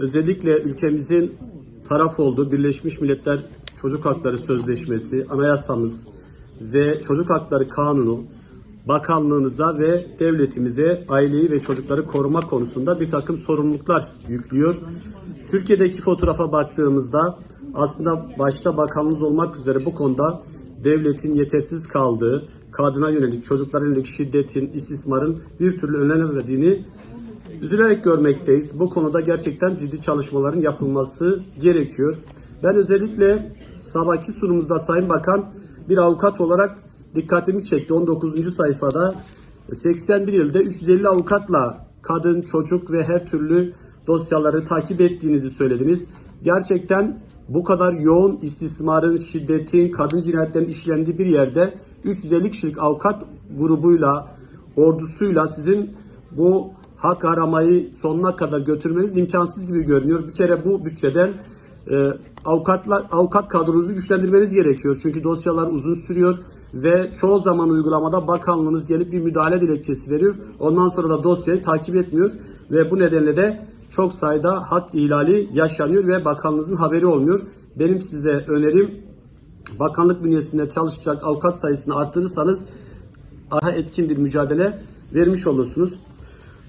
özellikle ülkemizin taraf olduğu Birleşmiş Milletler Çocuk Hakları Sözleşmesi, anayasamız ve Çocuk Hakları Kanunu bakanlığınıza ve devletimize aileyi ve çocukları koruma konusunda bir takım sorumluluklar yüklüyor. Türkiye'deki fotoğrafa baktığımızda aslında başta bakanımız olmak üzere bu konuda devletin yetersiz kaldığı, kadına yönelik, çocuklara yönelik şiddetin, istismarın bir türlü önlenemediğini üzülerek görmekteyiz. Bu konuda gerçekten ciddi çalışmaların yapılması gerekiyor. Ben özellikle sabahki sunumumuzda Sayın Bakan bir avukat olarak dikkatimi çekti. 19. sayfada 81 ilde 350 avukatla kadın, çocuk ve her türlü dosyaları takip ettiğinizi söylediniz. Gerçekten bu kadar yoğun istismarın, şiddetin, kadın cinayetlerinin işlendiği bir yerde 350 kişilik avukat grubuyla, ordusuyla sizin bu hak aramayı sonuna kadar götürmeniz imkansız gibi görünüyor. Bir kere bu bütçeden e, avukatla avukat kadronuzu güçlendirmeniz gerekiyor. Çünkü dosyalar uzun sürüyor ve çoğu zaman uygulamada bakanlığınız gelip bir müdahale dilekçesi veriyor. Ondan sonra da dosyayı takip etmiyor ve bu nedenle de çok sayıda hak ihlali yaşanıyor ve bakanlığınızın haberi olmuyor. Benim size önerim bakanlık bünyesinde çalışacak avukat sayısını arttırırsanız daha etkin bir mücadele vermiş olursunuz.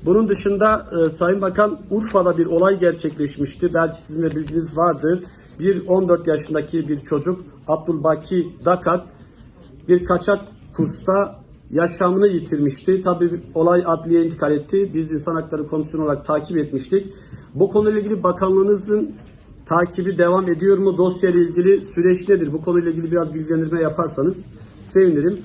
Bunun dışında e, Sayın Bakan Urfa'da bir olay gerçekleşmişti. Belki sizin de bilginiz vardır. Bir 14 yaşındaki bir çocuk Abdülbaki Dakak bir kaçak kursta yaşamını yitirmişti. Tabii olay adliye intikal etti. Biz İnsan Hakları Komisyonu olarak takip etmiştik. Bu konuyla ilgili bakanlığınızın takibi devam ediyor mu? Dosyayla ilgili süreç nedir? Bu konuyla ilgili biraz bilgilendirme yaparsanız sevinirim.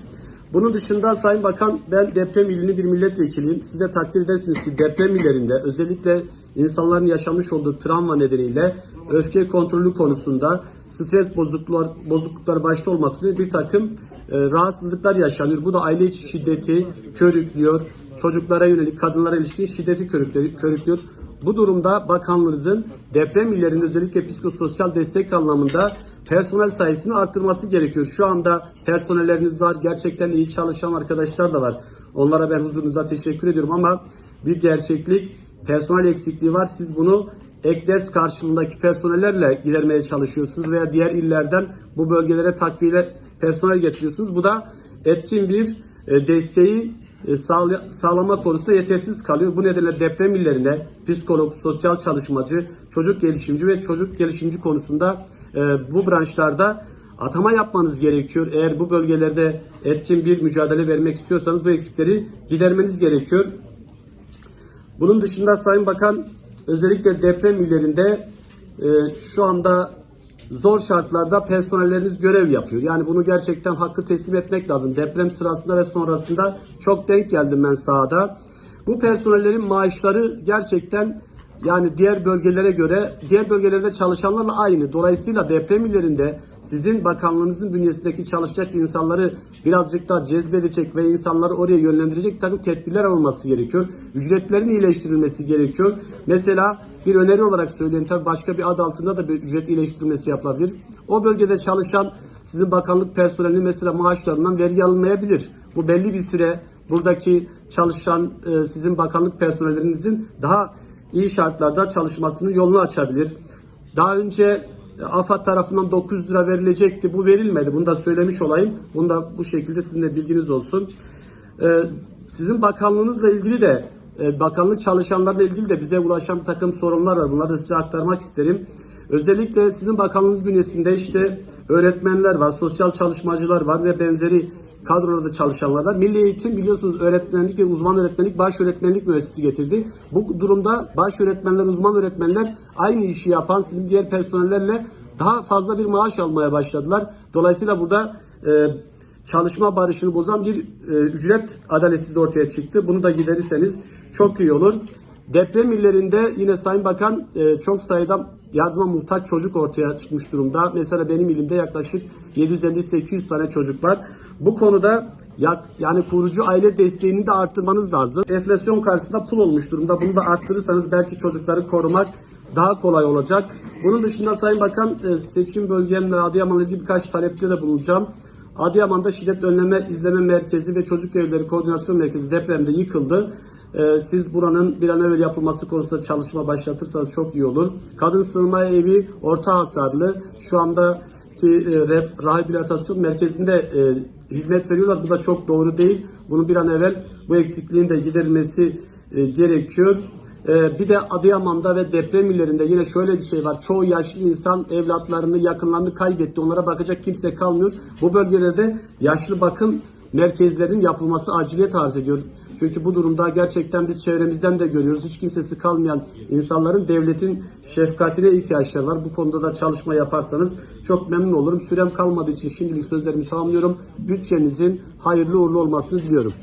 Bunun dışında Sayın Bakan ben deprem ilini bir milletvekiliyim. Siz de takdir edersiniz ki deprem illerinde özellikle insanların yaşamış olduğu travma nedeniyle öfke kontrolü konusunda stres bozukluklar, bozukluklar başta olmak üzere bir takım e, rahatsızlıklar yaşanıyor. Bu da aile içi şiddeti körüklüyor. Çocuklara yönelik kadınlara ilişkin şiddeti körüklüyor. Bu durumda bakanlığınızın deprem illerinde özellikle psikososyal destek anlamında personel sayısını arttırması gerekiyor. Şu anda personelleriniz var. Gerçekten iyi çalışan arkadaşlar da var. Onlara ben huzurunuzda teşekkür ediyorum ama bir gerçeklik personel eksikliği var. Siz bunu ek ders karşılığındaki personellerle gidermeye çalışıyorsunuz veya diğer illerden bu bölgelere takviye personel getiriyorsunuz. Bu da etkin bir e, desteği e, sağlay- sağlama konusunda yetersiz kalıyor. Bu nedenle deprem illerine psikolog, sosyal çalışmacı, çocuk gelişimci ve çocuk gelişimci konusunda e, bu branşlarda atama yapmanız gerekiyor. Eğer bu bölgelerde etkin bir mücadele vermek istiyorsanız bu eksikleri gidermeniz gerekiyor. Bunun dışında Sayın Bakan özellikle deprem illerinde e, şu anda zor şartlarda personelleriniz görev yapıyor. Yani bunu gerçekten hakkı teslim etmek lazım. Deprem sırasında ve sonrasında çok denk geldim ben sahada. Bu personellerin maaşları gerçekten yani diğer bölgelere göre diğer bölgelerde çalışanlarla aynı. Dolayısıyla deprem illerinde sizin bakanlığınızın bünyesindeki çalışacak insanları birazcık daha cezbedecek ve insanları oraya yönlendirecek takım tedbirler alınması gerekiyor. Ücretlerin iyileştirilmesi gerekiyor. Mesela bir öneri olarak söyleyeyim tabii başka bir ad altında da bir ücret iyileştirilmesi yapılabilir. O bölgede çalışan sizin bakanlık personelinin mesela maaşlarından vergi alınmayabilir. Bu belli bir süre buradaki çalışan e, sizin bakanlık personellerinizin daha iyi şartlarda çalışmasının yolunu açabilir. Daha önce e, AFAD tarafından 900 lira verilecekti. Bu verilmedi. Bunu da söylemiş olayım. Bunu da bu şekilde sizin de bilginiz olsun. Ee, sizin bakanlığınızla ilgili de e, bakanlık çalışanlarla ilgili de bize ulaşan bir takım sorunlar var. Bunları da size aktarmak isterim. Özellikle sizin bakanlığınız bünyesinde işte öğretmenler var, sosyal çalışmacılar var ve benzeri kadrolarda çalışanlar var. Milli Eğitim biliyorsunuz öğretmenlik ve uzman öğretmenlik, baş öğretmenlik müessesi getirdi. Bu durumda baş öğretmenler, uzman öğretmenler aynı işi yapan sizin diğer personellerle daha fazla bir maaş almaya başladılar. Dolayısıyla burada e, çalışma barışını bozan bir e, ücret adaletsizliği ortaya çıktı. Bunu da giderirseniz çok iyi olur. Deprem illerinde yine Sayın Bakan e, çok sayıda yardıma muhtaç çocuk ortaya çıkmış durumda. Mesela benim ilimde yaklaşık 750-800 tane çocuk var. Bu konuda ya, yani kurucu aile desteğini de arttırmanız lazım. Enflasyon karşısında pul olmuş durumda. Bunu da arttırırsanız belki çocukları korumak daha kolay olacak. Bunun dışında Sayın Bakan e, seçim bölgemle Adıyaman'la ilgili birkaç talepte de bulunacağım. Adıyaman'da şiddet önleme izleme merkezi ve çocuk evleri koordinasyon merkezi depremde yıkıldı. Ee, siz buranın bir an evvel yapılması konusunda çalışma başlatırsanız çok iyi olur. Kadın sığınma evi orta hasarlı. Şu andaki e, rehab- rehabilitasyon merkezinde e, hizmet veriyorlar. Bu da çok doğru değil. Bunu bir an evvel bu eksikliğin de giderilmesi e, gerekiyor. Ee, bir de Adıyaman'da ve deprem illerinde yine şöyle bir şey var. Çoğu yaşlı insan evlatlarını, yakınlarını kaybetti. Onlara bakacak kimse kalmıyor. Bu bölgelerde yaşlı bakım merkezlerin yapılması aciliyet arz ediyor. Çünkü bu durumda gerçekten biz çevremizden de görüyoruz. Hiç kimsesi kalmayan insanların devletin şefkatine ihtiyaçları var. Bu konuda da çalışma yaparsanız çok memnun olurum. Sürem kalmadığı için şimdilik sözlerimi tamamlıyorum. Bütçenizin hayırlı uğurlu olmasını diliyorum.